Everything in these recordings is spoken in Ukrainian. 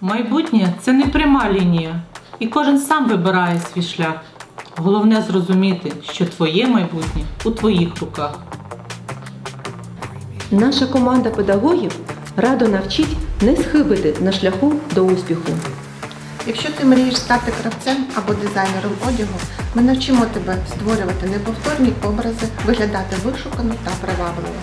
Майбутнє це не пряма лінія, і кожен сам вибирає свій шлях. Головне зрозуміти, що твоє майбутнє у твоїх руках. Наша команда педагогів радо навчить не схибити на шляху до успіху. Якщо ти мрієш стати кравцем або дизайнером одягу, ми навчимо тебе створювати неповторні образи, виглядати вишукано та привабливо.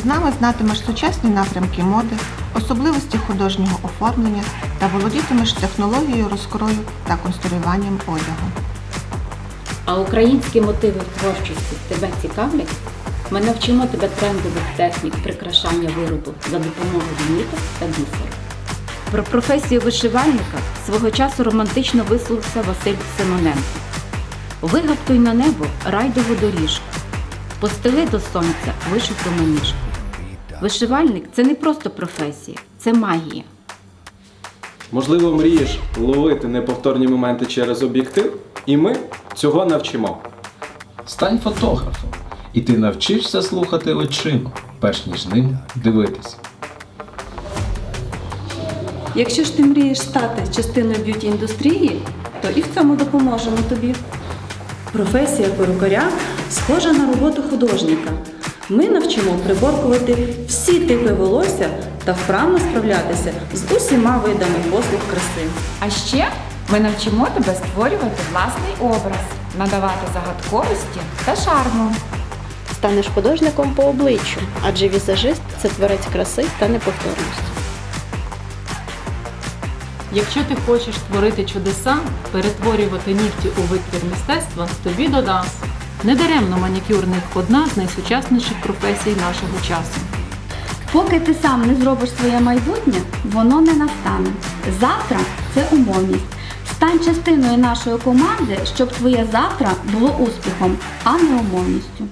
З нами знатимеш сучасні напрямки моди, особливості художнього оформлення та володітимеш технологією розкрою та конструюванням одягу. А українські мотиви в творчості тебе цікавлять? Ми навчимо тебе трендових технік прикрашання виробу за допомогою ниток та бісеру. Про професію вишивальника свого часу романтично висловився Василь Симоненко. Вигаптуй на небо райдову доріжку, постели до сонця вишиту маніжку. Вишивальник це не просто професія, це магія. Можливо, мрієш ловити неповторні моменти через об'єктив, і ми цього навчимо. Стань фотографом, і ти навчишся слухати очима, перш ніж ним дивитися. Якщо ж ти мрієш стати частиною б'юті індустрії, то і в цьому допоможемо тобі. Професія перукаря схожа на роботу художника. Ми навчимо приборкувати всі типи волосся та вправно справлятися з усіма видами послуг краси. А ще ми навчимо тебе створювати власний образ, надавати загадковості та шарму. Станеш художником по обличчю, адже візажист це творець краси та неповторності. Якщо ти хочеш творити чудеса, перетворювати нігті у витвір мистецтва, тобі додас. Недаремно манікюрник одна з найсучасніших професій нашого часу. Поки ти сам не зробиш своє майбутнє, воно не настане. Завтра це умовність. Стань частиною нашої команди, щоб твоє завтра було успіхом, а не умовністю.